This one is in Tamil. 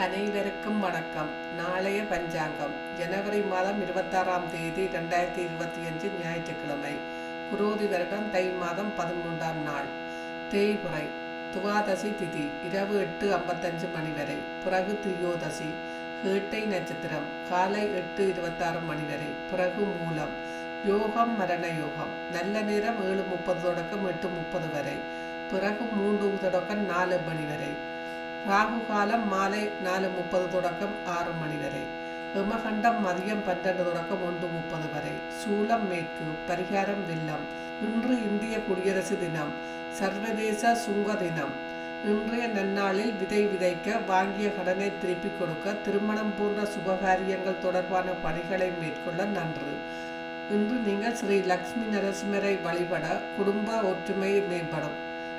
அனைவருக்கும் வணக்கம். நாளைய பஞ்சாங்கம். ஜனவரி மாதம் இருபத்தாறாம் தேதி ரெண்டாயிரத்தி இருபத்தி அஞ்சு ஞாயிற்றுக்கிழமை. குரோதி வருடம் தை மாதம் பதிமூன்றாம் நாள். தேய்முறை. துவாதசி திதி. இரவு எட்டு ஐம்பத்தஞ்சு மணி வரை. பிறகு திரியோதசி. கேட்டை நட்சத்திரம். காலை எட்டு இருபத்தாறு மணி வரை. பிறகு மூலம். யோகம் மரண யோகம். நல்ல நேரம் ஏழு முப்பது தொடக்கம் எட்டு முப்பது வரை. பிறகு மூன்று தொடக்கம் நாலு மணி வரை. ராகு காலம் மாலை நாலு முப்பது தொடக்கம் ஆறு மணி வரை. எமகண்டம் மதியம் பன்னெண்டு தொடக்கம் ஒன்று முப்பது வரை. சூலம் மேற்கு பரிகாரம் வெள்ளம். இன்று இந்திய குடியரசு தினம். சர்வதேச சுங்க தினம். இன்றைய நன்னாளில் விதை விதைக்க வாங்கிய கடனை திருப்பிக் கொடுக்க திருமணம் போன்ற சுபகாரியங்கள் தொடர்பான பணிகளை மேற்கொள்ள நன்று. இன்று நீங்கள் ஸ்ரீ லக்ஷ்மி நரசிம்மரை வழிபட குடும்ப ஒற்றுமை மேம்படும்.